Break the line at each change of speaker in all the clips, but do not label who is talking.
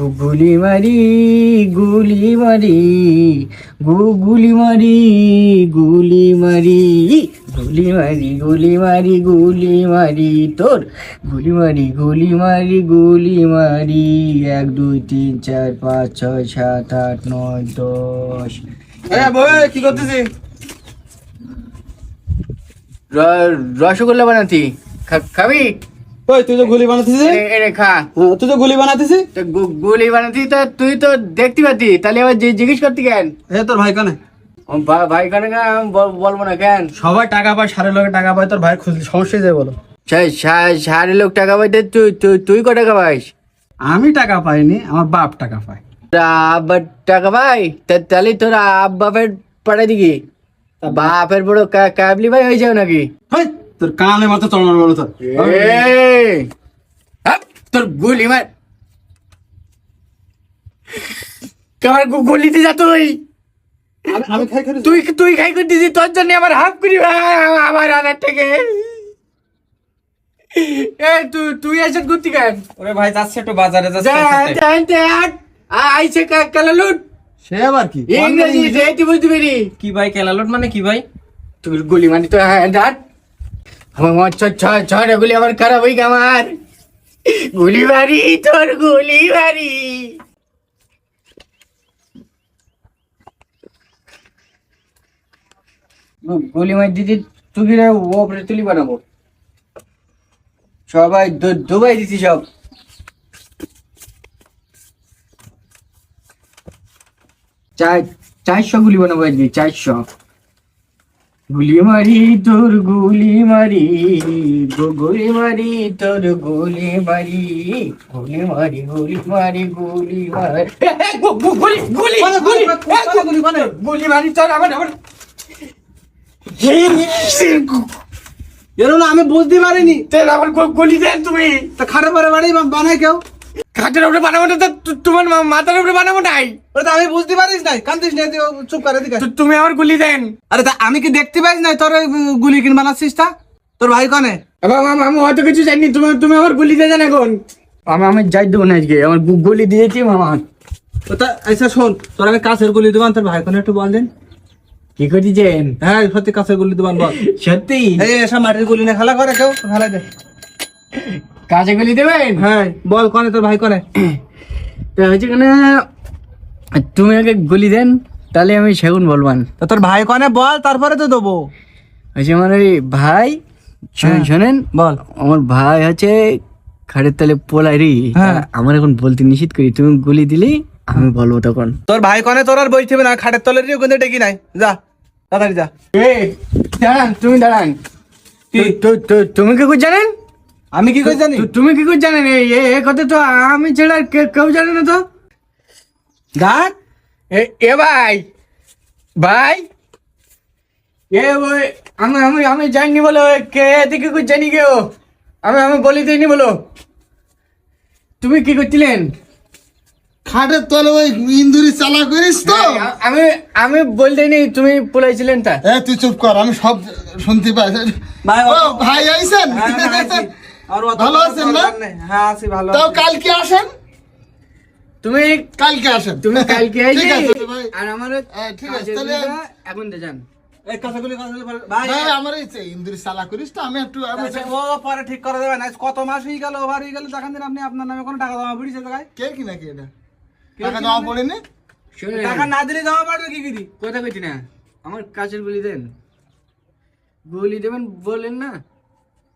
Googly মারি গুলি মারি গুগুলি মারি গুলি মারি গুলি মারি গুলি মারি গুলি মারি তোর গুলি মারি গুলি মারি গুলি মারি এক দুই তিন চার পাঁচ ছয় সাত আট নয় দশ কি করতেছি রসগোল্লা বানাতি খাবি ওই তুই তো গুলি হ্যাঁ, তুই তো গুলি গুলি বানাতিস তুই তো দেখতে তাহলে আবার জিজ্ঞেস কেন হ্যাঁ তোর ভাই বলবো না কেন
সবাই টাকা পায় লোকের টাকা পায় তোর ভাই যায় বলো
লোক টাকা পাই তুই তুই তুই ক টাকা পাইস
আমি টাকা পাইনি আমার বাপ টাকা পাই
আবার টাকা পাই তাহলে তোর বাপের পাঠাই দিকে বাপের বড় কাবলি ভাই হয়ে যাও নাকি
হ্যাঁ তোর কানে মাথা চড়ানো বলো তোর
হ্যাঁ, তোর গুলি মার যা তুই আমি খাই তুই তুই খাই করে তোর জন্য আমার হাফ করি আমার আনার থেকে এ তুই তুই এসে গুতি গান
ওরে ভাই যাচ্ছে একটু বাজারে
যাচ্ছে আইছে কালালুট সে আবার কি ইংরেজি বুঝতে পারি
কি ভাই কালালুট মানে কি ভাই
তুই গুলি মানে তো হ্যাঁ আমার খারাপ হই আমার গুলি বাড়ি তোর গুলি বাড়ি গুলি মার দিদি তুই ওপরে তুলি বানাবো সবাই দুবাই দিছি সব চার চারশো গুলি বানাবো আজকে চারশো গুলি মারি তোর গুলি মারি গুলি মারি তোর গুলি মারি গুলি মারি গুলি মারি গুলি মারি গুলি গুলি গুলি গুলি মানে গুলি মারি তোর আবার আবার
এরকম আমি বুঝতে পারিনি
তাহলে আবার গুলি দেন তুমি
তা খারাপ বানাই বানায় কেউ
খাটের উপরে বানাবো না তোমার মাথার উপরে বানাবো নাই
ওরে আমি বুঝতে পারিস নাই কান্দিস নাই চুপ করে দিকে
তুমি আমার গুলি দেন
আরে তা আমি কি দেখতে পাইস নাই তোর গুলি কিন বানাচ্ছিস তা তোর ভাই কনে
আমি অত কিছু জানি তুমি তুমি আমার গুলি দিয়ে দেন এখন আমি আমি যাই দেবো না আজকে আমার গুলি দিয়েছি মামা
ওটা আচ্ছা শোন তোর আমি কাছের গুলি দেবো তোর ভাই কনে একটু বল দেন
কি করছেন
হ্যাঁ সত্যি কাছের গুলি দেবান বল সত্যি এই এসা মাটির গুলি না খেলা করে কেউ খেলা দে
কাজে গুলি দেবেন
হ্যাঁ বল কনে তোর ভাই কনে
হচ্ছে কেন তুমি আগে গুলি দেন তাহলে আমি সেগুন বলবান
তো তোর ভাই কনে বল তারপরে তো দেবো
হচ্ছে আমার ওই ভাই শোনেন হ্যাঁ, শোনেন বল আমার ভাই হচ্ছে খাড়ের তালে পোলারি হ্যাঁ। আমার এখন বলতে নিষেধ করি তুমি গুলি দিলি আমি বলবো তখন
তোর ভাই কনে তোর আর বলতে না খাটের তলের কিন্তু ডেকি নাই যা তাড়াতাড়ি যা
এই দাঁড়ান তুমি দাঁড়ান তুমি কি জানেন আমি কি করে জানি তুমি কি করে জানেন এ কথা তো আমি ছাড়া কেউ জানে না তো দেখ এ ভাই ভাই এ ওই আমি আমি আমি জানিনি বলো কে কি কিছু জানি কেউ আমি আমি বলি দিইনি বলো তুমি কি করছিলেন খাটের তলে ওই ইন্দুরি চালা করিস তো আমি আমি বলতেনি তুমি পোলাইছিলেন তা তুই চুপ কর আমি সব শুনতে পাই ভাই ভাই আইসেন হ্যাঁ, হ্যাঁ, হ্যাঁ, হ্যাঁ, কত মাস হয়ে গেল
ওভার হয়ে গেল দেখান দিন আপনি আপনার নামে টাকা জমা পড়িয়েছে
কে কি নাকি এটা টাকা জমা মানে? পড়েনি
টাকা না দিলে জমা পড়বে কি দিদি
কথা না আমার কাজের বলি দেন বলি দেবেন বলেন না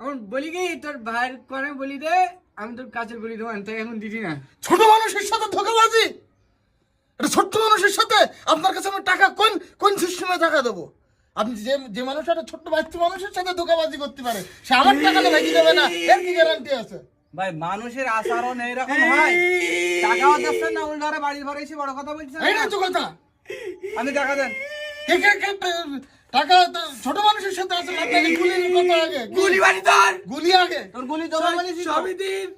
এখন বলি কি তোর ভাইয়ের করে বলি দে আমি তোর কাছের বলি দেবো তাই এখন দিদি না
ছোট মানুষের সাথে ধোকাবাজি এটা ছোট্ট মানুষের সাথে আপনার কাছে আমি টাকা কোন কোন সিস্টেমে টাকা দেবো আপনি যে যে মানুষ একটা ছোট্ট বাচ্চা মানুষের সাথে ধোকাবাজি করতে পারে সে আমার টাকা তো ভেঙে দেবে না এর কি গ্যারান্টি আছে
ভাই মানুষের নেই রকম হয় টাকাও দিচ্ছেন না উল ধরে বাড়ির ঘরে এসে বড় কথা বলছেন
এই না তো কথা আমি টাকা দেন কে কে কে ছোট মানুষের সাথে আছে গুলি আগে
গুলি বাড়ি তোর গুলি আগে তোর গুলি মানে
সবই দিন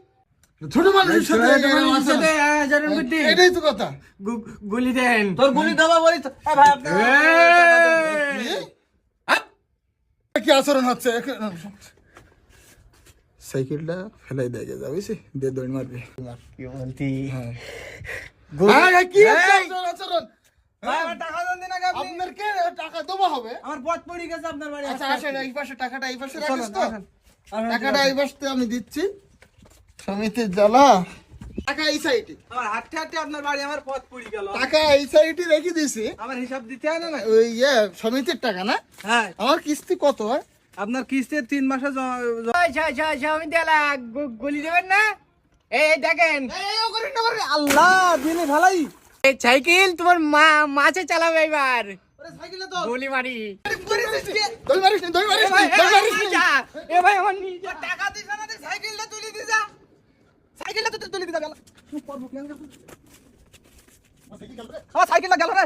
আচরণ হচ্ছে
সাইকেলটা ফেলাই দেয় মারবে হ্যাঁ। আচরণ টাকা
টাকা দেবো হবে
আমার পথ পড়ে গেছে আপনার বাড়ি
আচ্ছা আসেন এই পাশে টাকাটা এই পাশে রাখিস তো
টাকাটা এই পাশে আমি দিচ্ছি সমিতির জ্বালা টাকা আমার আপনার বাড়ি আমার পথ
পড়ে রেখে দিছি
আমার হিসাব দিতে হয় না না
ইয়ে সমিতির টাকা না হ্যাঁ আমার কিস্তি কত
আপনার কিস্তির তিন মাসে সমিতি গলি দেবেন না এই দেখেন
আল্লাহ দিনে ভালাই
সাইকেল তোমার মা মাছে চালাবে এবার গুলি
টাকা দিছ না সাইকেলটা তুলে দি যা সাইকেলটা তুই তুলে গেল করব কেন হ্যাঁ, সাইকেলটা গেল রে